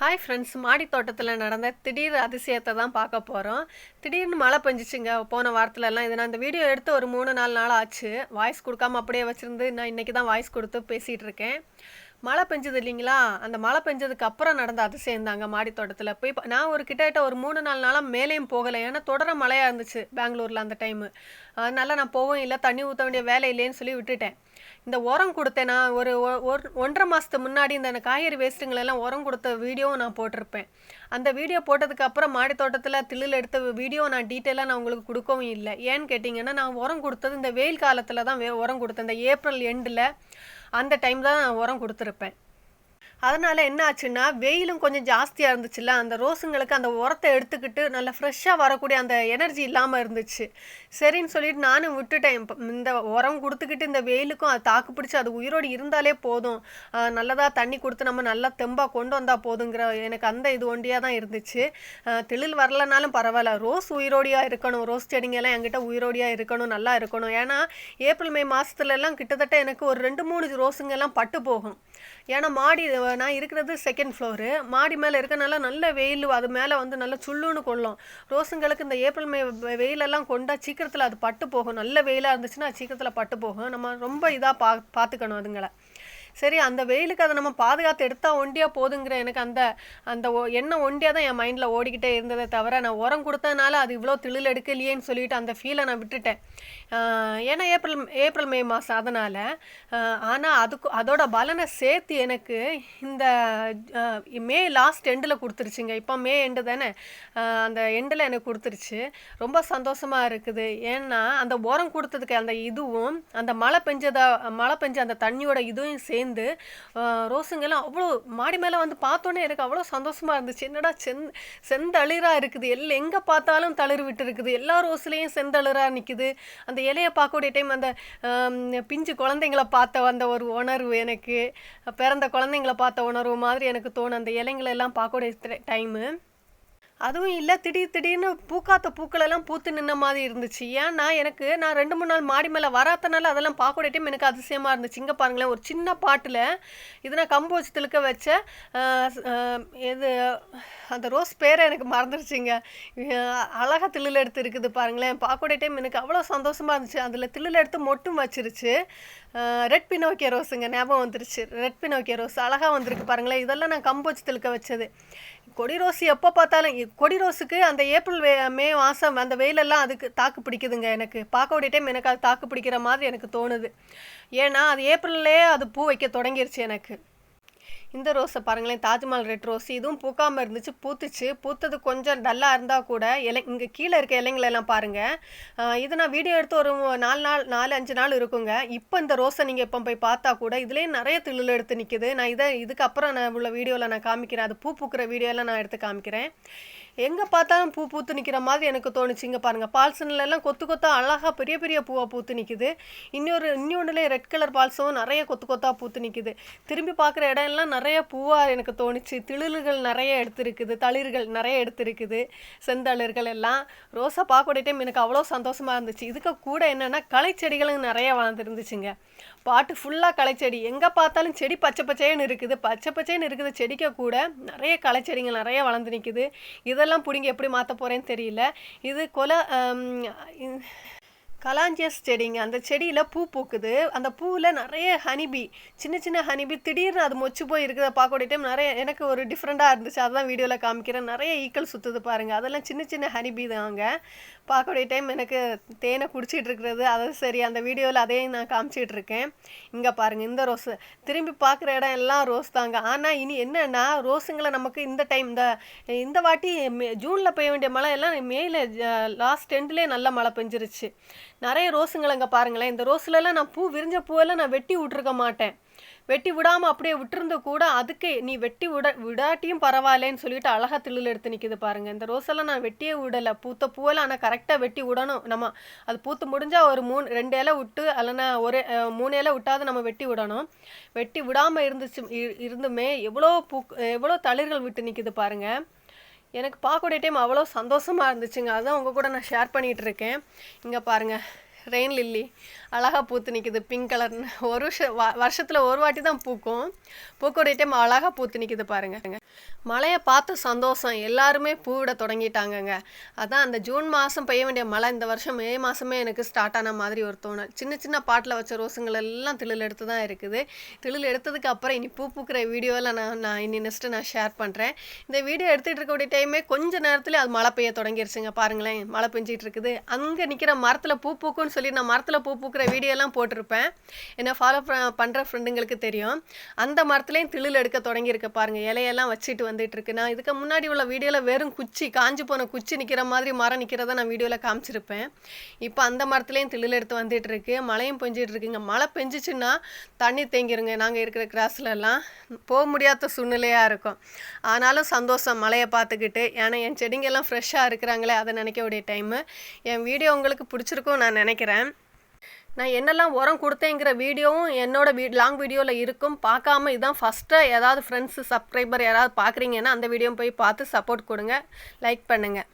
Hi friends மாடி தோட்டத்தில் நடந்த திடீர் அதிசயத்தை தான் பார்க்க போகிறோம் திடீர்னு மழை பெஞ்சிச்சுங்க. போன வாரத்துலலாம் இது நான் இந்த வீடியோ எடுத்து ஒரு மூணு நாலு நாள் ஆச்சு. வாய்ஸ் கொடுக்காம அப்படியே வச்சுருந்து நான் இன்றைக்கி தான் வாய்ஸ் கொடுத்து பேசிகிட்டு இருக்கேன். மழை பெஞ்சது இல்லைங்களா? அந்த மழை பெஞ்சதுக்கு அப்புறம் நடந்த அதிசயம் தாங்க மாடி தோட்டத்தில். போய் நான் ஒரு கிட்டத்தட்ட ஒரு மூணு நாலு நாளாக மேலேயும் போகலை. ஏன்னா தொடர மழையாக இருந்துச்சு பெங்களூரில் அந்த டைமு அதனால நான் போகவும் இல்லை தண்ணி ஊற்ற வேண்டிய வேலை இல்லைன்னு சொல்லி விட்டுட்டேன். இந்த உரம் கொடுத்தேன் நான் ஒரு ஒ- ஒன்றரை மாதத்துக்கு முன்னாடி இந்த காய்கறி வேஸ்ட்டுங்களெல்லாம் உரம் கொடுத்த வீடியோவும் நான் போட்டிருப்பேன். அந்த வீடியோ போட்டதுக்கு அப்புறம் மாடி தோட்டத்தில் தில்லில் எடுத்த வீடியோ நான் டீட்டெயிலாக நான் உங்களுக்கு கொடுக்கவும் இல்லை. ஏன்னு கேட்டிங்கன்னா நான் உரம் கொடுத்தது இந்த வெயில் காலத்தில் தான் வே- உரம் கொடுத்தேன். இந்த ஏப்ரல் எண்டில் அந்த டைம் தான் நான் உரம் கொடுத்துருப்பேன். அதனால் என்ன ஆச்சுன்னா வெயிலும் கொஞ்சம் ஜாஸ்தியாக இருந்துச்சுல்ல அந்த ரோஸுங்களுக்கு அந்த உரத்தை எடுத்துக்கிட்டு நல்லா ஃப்ரெஷ்ஷாக வரக்கூடிய அந்த எனர்ஜி இல்லாமல் இருந்துச்சு. சரின்னு சொல்லிட்டு நானும் விட்டுட்டேன். இந்த உரம் கொடுத்துக்கிட்டு இந்த வெயிலுக்கும் அது தாக்கு பிடிச்சி அது உயிரோடு இருந்தாலே போதும். நல்லதாக தண்ணி கொடுத்து நம்ம நல்லா தெம்பாக கொண்டு வந்தால் போதுங்கிற எனக்கு அந்த இது ஒண்டியாக தான் இருந்துச்சு. தெளில் திளில் வரலனாலும் பரவாயில்ல. ரோஸ் உயிரோடியாக இருக்கணும். ரோஸ் செடிங்கெல்லாம் என்கிட்ட உயிரோடியாக இருக்கணும் நல்லா இருக்கணும். ஏன்னா ஏப்ரல் மே மாதத்துலலாம் கிட்டத்தட்ட எனக்கு ஒரு ரெண்டு மூணு ரோஸுங்கெல்லாம் பட்டு போகும். ஏன்னா மாடி நான் இருக்கிறது செகண்ட் ஃப்ளோரு மாடி மேலே இருக்கனால நல்ல வெயில் அது மேலே வந்து நல்லா சுள்ளுன்னு கொள்ளும். ரோஸுங்களுக்கு இந்த ஏப்ரல் மே வெ- வெயிலெல்லாம் கொண்டா சீக்கிரத்தில் அது பட்டு போகும். நல்ல வெயிலாக இருந்துச்சுன்னா சீக்கிரத்தில் பட்டு போகும். நம்ம ரொம்ப இதாக பா பார்த்துக்கணும் அதுங்களை. சரி அந்த வெயிலுக்கு அதை நம்ம பாதுகாத்து எடுத்தால் ஒண்டியாக போதுங்கிற எனக்கு அந்த அந்த ஒ- எண்ணம் ஒண்டியாக தான் என் மைண்டில் ஓடிக்கிட்டே இருந்ததே தவிர நான் உரம் கொடுத்ததுனால அது இவ்வளோ திளில் எடுக்கலையேன்னு சொல்லிட்டு அந்த ஃபீலை நான் விட்டுட்டேன். ஏன்னா ஏப்ரல் ஏப்ரல் மே மாதம் அதனால் ஆனால் அதுக்கு அதோட பலனை சேர்த்து எனக்கு இந்த மே லாஸ்ட் எண்டில் கொடுத்துருச்சுங்க. இப்போ மே எண்டு தானே. அந்த எண்டில் எனக்கு கொடுத்துருச்சு. ரொம்ப சந்தோஷமாக இருக்குது. ஏன்னா அந்த உரம் கொடுத்ததுக்கு அந்த இதுவும் அந்த மழை பெஞ்சதா மழை பெஞ்ச அந்த தண்ணியோட இதுவும் சேர்ந்து வந்து ரோஸுங்கெல்லாம் அவ்வளோ மாடி மேலே வந்து பார்த்தோன்னே எனக்கு அவ்வளோ சந்தோஷமாக இருந்துச்சு. என்னடா செந் செந்தளிராக இருக்குது. எல் எங்கே பார்த்தாலும் தளிர் விட்டு இருக்குது எல்லா ரோஸ்லேயும் செந்தளிராக நிற்குது அந்த இலையை பார்க்கக்கூடிய டைம் அந்த பிஞ்சு குழந்தைங்கள பார்த்த அந்த ஒரு உணர்வு எனக்கு பிறந்த குழந்தைங்கள பார்த்த உணர்வு மாதிரி எனக்கு தோணும். அந்த இலைங்களெல்லாம் பார்க்கக்கூடிய டைமு அதுவும் இல்லை திடீர் திடீர்னு பூக்காத்த பூக்களெல்லாம் பூத்து நின்ன மாதிரி இருந்துச்சு. ஏன்னா எனக்கு நான் ரெண்டு மூணு நாள் மாடி மேலே வராதனால அதெல்லாம் பார்க்கக்கூடிய டைம் எனக்கு அதிசயமாக இருந்துச்சு. இங்கே பாருங்களேன் ஒரு சின்ன பாட்டில் இது நான் கம்பு வச்சு திழுக்க வச்ச இது அந்த ரோஸ் பேரை எனக்கு மறந்துருச்சுங்க. ஆஹ், அழகா தில்லில் எடுத்து இருக்குது பாருங்களேன். பார்க்கக்கூடிய டைம் எனக்கு அவ்வளோ சந்தோஷமாக இருந்துச்சு. அதில் தில்லில் எடுத்து மொட்டும் வச்சிருச்சு. ரெட் பினோக்கிய ரோஸுங்க ஞாபகம் வந்துருச்சு. ரெட் பினோக்கிய ரோஸ் அழகாக வந்திருக்கு பாருங்களேன். இதெல்லாம் நான் கம்பு வச்சு திழுக்க வச்சது. கொடி ரோஸ் எப்போ பார்த்தாலும் கொடி ரோஸுக்கு அந்த ஏப்ரல் வே மே மாதம் அந்த வெயிலெல்லாம் அதுக்கு தாக்கு பிடிக்குதுங்க. எனக்கு பார்க்கக்கூடிய டைம் எனக்கு அது தாக்கு பிடிக்கிற மாதிரி எனக்கு தோணுது. ஏன்னா அது ஏப்ரல்லே அது பூ வைக்க தொடங்கிருச்சு எனக்கு. இந்த ரோஸை பாருங்களேன் தாஜ்மஹால் ரெட் ரோஸ். இதுவும் பூக்காமல் இருந்துச்சு பூத்துச்சு. பூத்தது கொஞ்சம் டல்லாக இருந்தால் கூட இலை இங்கே கீழே இருக்க இலைங்களெல்லாம் பாருங்கள் இது நான் வீடியோ எடுத்து ஒரு நாலு நாள் நாலு அஞ்சு நாள் இருக்குங்க. இப்போ இந்த ரோஸை நீங்கள் இப்போ போய் பார்த்தா கூட இதுலேயும் நிறைய தில்லுல எடுத்து நிற்கிது நான் இதை இதுக்கப்புறம் நான் உள்ள வீடியோவில் நான் காமிக்கிறேன். அது பூ பூக்கிற வீடியோலாம் நான் எடுத்து காமிக்கிறேன். எங்கே பார்த்தாலும் பூ பூத்து நிற்கிற மாதிரி எனக்கு தோணுச்சு. இங்கே பாருங்கள் பால்சன்லலாம் கொத்து கொத்தா அழகாக பெரிய பெரிய பூவாக பூத்து நிற்கிது இன்னொரு இன்னொன்றுலேயே ரெட் கலர் பால்ஸும் நிறைய கொத்து கொத்தா பூத்து நிற்கிது திரும்பி பார்க்குற இடம் எல்லாம் நிறைய பூவாக எனக்கு தோணுச்சு. திளிர்கள் நிறைய எடுத்திருக்குது. தளிர்கள் நிறைய எடுத்திருக்குது. செந்தளிர்கள் எல்லாம். ரோஸை பார்க்கக்கூடிய டைம் எனக்கு அவ்வளோ சந்தோஷமாக இருந்துச்சு. இதுக்கு கூட என்னென்னா களைச்செடிகளும் நிறைய வளர்ந்துருந்துச்சுங்க. பாட்டு ஃபுல்லாக களைச்செடி எங்கே பார்த்தாலும் செடி பச்சை பச்சையன்னு இருக்குது. பச்சை பச்சைன்னு இருக்குது செடிக்க கூட நிறைய களைச்செடிகள் நிறைய வளர்ந்து நிற்குது இதெல்லாம் பிடிங்கி எப்படி மாற்ற போகிறேன்னு தெரியல. இது கொலை கலாஞ்சியஸ் செடிங்க. அந்த செடியில் பூ பூக்குது. அந்த பூவில் நிறைய ஹனிபி சின்ன சின்ன ஹனிபி திடீர்னு அது மொச்சு போய் இருக்கிறத பார்க்கக்கூடிய டைம் நிறைய எனக்கு ஒரு டிஃப்ரெண்ட்டாக இருந்துச்சு. அதுதான் வீடியோவில் காமிக்கிறேன். நிறைய ஈக்கள் சுற்றுது பாருங்கள் அதெல்லாம் சின்ன சின்ன ஹனிபி தாங்க பார்க்கக்கூடிய டைம் எனக்கு தேனை குடிச்சிட்டு இருக்கிறது. அது சரி அந்த வீடியோவில் அதையும் நான் காமிச்சிட்டு இருக்கேன். இங்கே பாருங்கள் இந்த ரோஸு. திரும்பி பார்க்குற இடம் எல்லாம் ரோஸ் தாங்க ஆனால் இனி என்னென்னா ரோஸுங்களை நமக்கு இந்த டைம் இந்த இந்த வாட்டி மே ஜூனில் பெய்ய வேண்டிய மழை எல்லாம் மேல லாஸ்ட் எண்ட்லேயே நல்ல மழை பெஞ்சிருச்சு. நிறைய ரோஸுங்களை இங்கே பாருங்களேன். இந்த ரோஸ்லலாம் நான் பூ விரிஞ்ச பூவெல்லாம் நான் வெட்டி விட்ருக்க மாட்டேன். வெட்டி விடாமல் அப்படியே விட்டுருந்து கூட அதுக்கு நீ வெட்டி விட விடாட்டியும் பரவாயில்லன்னு சொல்லிட்டு அழகாக தில்லில் எடுத்து நிற்கிது பாருங்கள் இந்த ரோஸெல்லாம் நான் வெட்டியே விடலை. பூத்த பூவெல்லாம் ஆனால் கரெக்டாக வெட்டி விடணும். நம்ம அது பூத்து முடிஞ்சால் ஒரு மூணு ரெண்டு இலை விட்டு அல்லனா ஒரு மூணு இலை விட்டாவது நம்ம வெட்டி விடணும். வெட்டி விடாமல் இருந்துச்சு இ- இருந்துமே எவ்வளோ பூ எவ்வளோ தளிர்கள் விட்டு நிற்கிது பாருங்கள் எனக்கு பார்க்கக்கூடிய டைம் அவ்வளோ சந்தோஷமாக இருந்துச்சுங்க. அதுதான் உங்கள் கூட நான் ஷேர் பண்ணிகிட்டு இருக்கேன். இங்கே பாருங்கள் ரெயின் லில்லி. அழகாக பூத்து நிற்குது பிங்க் கலர்னு ஒரு வருஷ வருஷத்தில் ஒரு வாட்டி தான் பூக்கும். பூக்கக்கூடிய டைம் அழகாக பூத்து நிற்குது பாருங்க. மழையை பார்த்து சந்தோஷம். எல்லாருமே பூவிட தொடங்கிட்டாங்கங்க. அதான் அந்த ஜூன் மாதம் பெய்ய வேண்டிய மழை இந்த வருஷம் மே மாதமே எனக்கு ஸ்டார்ட் ஆன மாதிரி ஒரு தோணல். சின்ன சின்ன பாட்டில் வச்ச ரோஸுங்கள் எல்லாம் திளில் எடுத்து தான் இருக்குது. திளில் எடுத்ததுக்கு அப்புறம் இனி பூ பூக்கிற வீடியோவில் நான் நான் இனி நெக்ஸ்ட்டு நான் ஷேர் பண்ணுறேன் இந்த வீடியோ எடுத்துகிட்டு இருக்கக்கூடிய டைமே கொஞ்ச நேரத்தில் அது மழை பெய்ய தொடங்கிருச்சுங்க. பாருங்களேன் மழை பெஞ்சிகிட்டு இருக்குது. அங்கே நிற்கிற மரத்தில் பூ பூக்குன்னு சொல்லி நான் மரத்தில் பூ பூக்கிற வீடியோலாம் போட்டிருப்பேன். என்னை ஃபாலோ பண்ணுற ஃப்ரெண்டுங்களுக்கு தெரியும். அந்த மரத்துலேயும் திளில் எடுக்க தொடங்கியிருக்க பாருங்கள் இலையெல்லாம் வச்சுட்டு வந்துட்டு இருக்கு நான் இதுக்கு முன்னாடி உள்ள வீடியோவில் வெறும் குச்சி காஞ்சி போன குச்சி நிற்கிற மாதிரி மரம் நிற்கிறத நான் வீடியோவில் காமிச்சிருப்பேன். இப்போ அந்த மரத்துலேயும் திளில் எடுத்து வந்துட்டு இருக்கு மழையும் பெஞ்சிட்டு இருக்குங்க மழை பெஞ்சிச்சுன்னா தண்ணி தேங்கிருங்க. நாங்கள் இருக்கிற கிராஸ்லலாம் போக முடியாத சூழ்நிலையாக இருக்கும். ஆனாலும் சந்தோஷம் மழையை பார்த்துக்கிட்டு. ஏன்னா என் செடிங்கெல்லாம் ஃப்ரெஷ்ஷாக இருக்கிறாங்களே அதை நினைக்கக்கூடிய டைமு என் வீடியோ உங்களுக்கு பிடிச்சிருக்கும் நான் நினைக்கிறேன். நான் என்னெல்லாம் உரம் கொடுத்தேங்கிற வீடியோவும் என்னோட வீ லாங் வீடியோவில் இருக்கும். பார்க்காம இதுதான் ஃபஸ்ட்டு ஏதாவது ஃப்ரெண்ட்ஸு சப்ஸ்கிரைபர் யாராவது பார்க்குறீங்கன்னா அந்த வீடியோ போய் பார்த்து சப்போர்ட் கொடுங்க. லைக் பண்ணுங்கள்